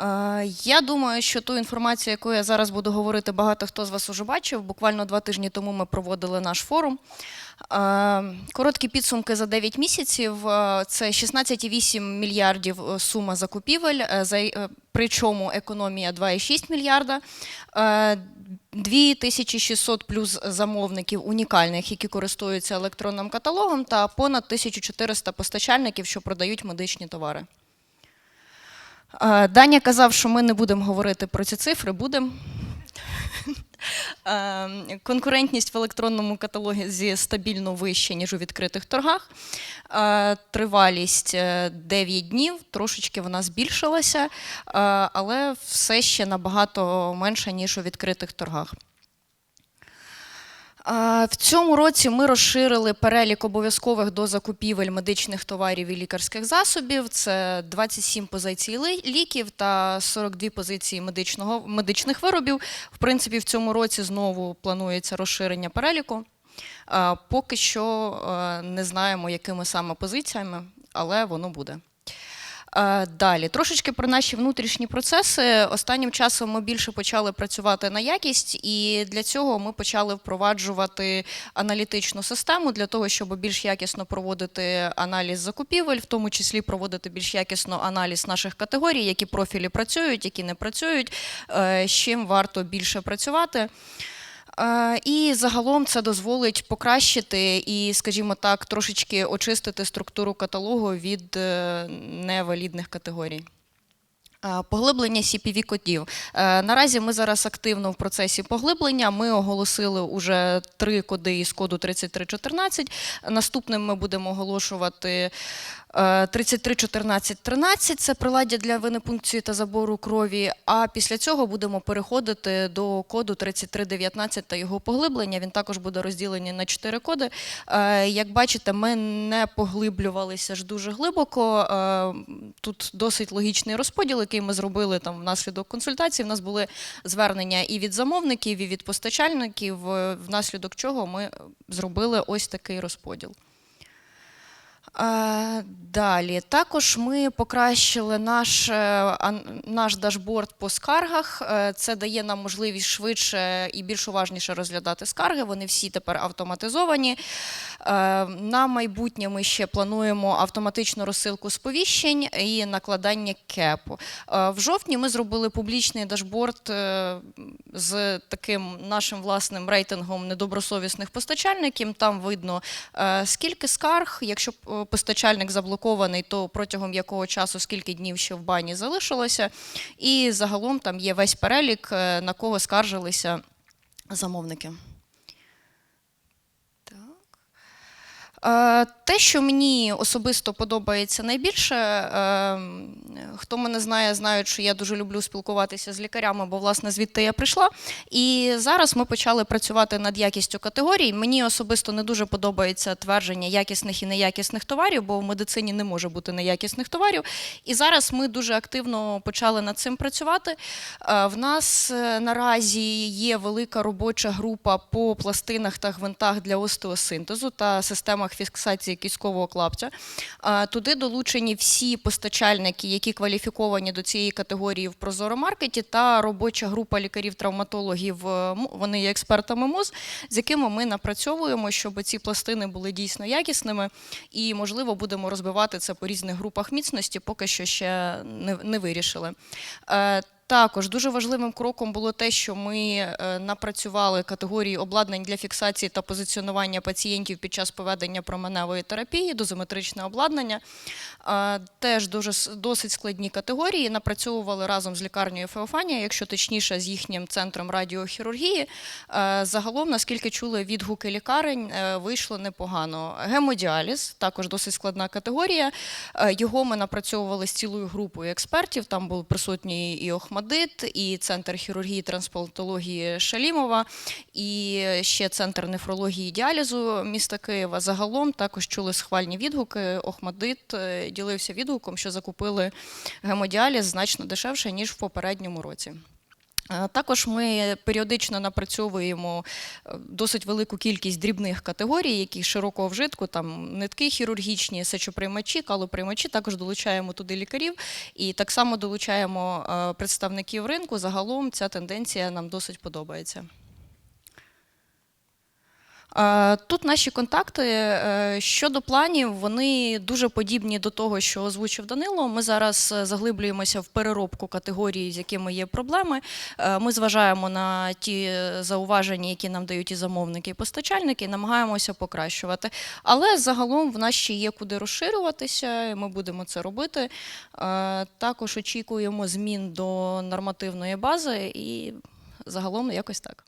Е, Я думаю, що ту інформацію, яку я зараз буду говорити, багато хто з вас уже бачив. Буквально два тижні тому ми проводили наш форум. Е, Короткі підсумки за 9 місяців. Е, Це 16,8 мільярдів сума закупівель, за- е, причому економія 2,6 мільярда. Е, 2600 плюс замовників унікальних, які користуються електронним каталогом, та понад 1400 постачальників, що продають медичні товари. Е, Даня казав, що ми не будемо говорити про ці цифри, будемо. Е, Конкурентність в електронному каталозі стабільно вища, ніж у відкритих торгах. Е, Тривалість е, 9 днів, трошечки вона збільшилася, е, але все ще набагато менша, ніж у відкритих торгах. В цьому році ми розширили перелік обов'язкових до закупівель медичних товарів і лікарських засобів. Це 27 позицій ліків та 42 позиції медичного, медичних виробів. В принципі, в цьому році знову планується розширення переліку. Поки що не знаємо, якими саме позиціями, але воно буде. Е, Далі, трошечки про наші внутрішні процеси. Останнім часом ми більше почали працювати на якість, і для цього ми почали впроваджувати аналітичну систему для того, щоб більш якісно проводити аналіз закупівель, в тому числі проводити більш якісно аналіз наших категорій, які профілі працюють, які не працюють, е, з чим варто більше працювати. Е, І загалом це дозволить покращити і, скажімо так, трошечки очистити структуру каталогу від е, невалідних категорій. Е, Поглиблення cpv кодів Наразі ми зараз активно в процесі поглиблення. Ми оголосили уже три коди із коду 3314. Наступним ми будемо оголошувати 331413 це приладдя для винепункції та забору крові. А після цього будемо переходити до коду 3319 та його поглиблення. Він також буде розділений на чотири коди. Е, Як бачите, ми не поглиблювалися ж дуже глибоко. Е, Тут досить логічний розподіл, який ми зробили там внаслідок консультацій. У нас були звернення і від замовників, і від постачальників, е, внаслідок чого ми зробили ось такий розподіл. Uh, Далі також ми покращили наш, е, наш дашборд по скаргах. Е, Це дає нам можливість швидше і більш уважніше розглядати скарги. Вони всі тепер автоматизовані. Е, На майбутнє ми ще плануємо автоматичну розсилку сповіщень і накладання кепу. В жовтні ми зробили публічний дашборд з таким нашим власним рейтингом недобросовісних постачальників. Там видно, скільки скарг, якщо постачальник заблокований, то протягом якого часу, скільки днів ще в бані залишилося. І загалом там є весь перелік, е, на кого скаржилися замовники. Так. Те, що мені особисто подобається найбільше, е, хто мене знає, знають, що я дуже люблю спілкуватися з лікарями, бо власне звідти я прийшла. І зараз ми почали працювати над якістю категорій. Мені особисто не дуже подобається твердження якісних і неякісних товарів, бо в медицині не може бути неякісних товарів. І зараз ми дуже активно почали над цим працювати. Е, В нас е, наразі є велика робоча група по пластинах та гвинтах для остеосинтезу та системах фіксації кісткового клапця. Е, Туди долучені всі постачальники, які кваліфіковані до цієї категорії в Прозоромаркеті, та робоча група лікарів-травматологів. е, Вони є експертами МОЗ, з якими ми напрацьовуємо, щоб ці пластини були дійсно якісними, і можливо будемо розбивати це по різних групах міцності, поки що ще не, не вирішили. Також дуже важливим кроком було те, що ми е, напрацювали категорії обладнань для фіксації та позиціонування пацієнтів під час проведення променевої терапії, дозиметричне обладнання. Е, Теж дуже досить складні категорії. Напрацьовували разом з лікарнею Феофанія, якщо точніше, з їхнім центром радіохірургії. Е, Загалом, наскільки чули відгуки лікарень, вийшло непогано. Гемодіаліз також досить складна категорія. Його ми напрацьовували з цілою групою експертів. Там був присутній і Охмадит, і центр хірургії трансплантології Шалімова, і ще центр нефрології і діалізу міста Києва. Загалом також чули схвальні відгуки. Охмадит е, ділився відгуком, що закупили гемодіаліз значно дешевше ніж в попередньому році. Е, Також ми періодично напрацьовуємо е, досить велику кількість дрібних категорій, які широкого вжитку, там нитки хірургічні, сечоприймачі, калоприймачі. Також долучаємо туди лікарів і так само долучаємо е, представників ринку. Загалом ця тенденція нам досить подобається. Тут наші контакти е, щодо планів, вони дуже подібні до того, що озвучив Данило. Ми зараз е, заглиблюємося в переробку категорій, з якими є проблеми. Е, Ми зважаємо на ті зауваження, які нам дають і замовники, і постачальники, і намагаємося покращувати. Але загалом в нас ще є куди розширюватися, і ми будемо це робити. Також очікуємо змін до нормативної бази і загалом якось так.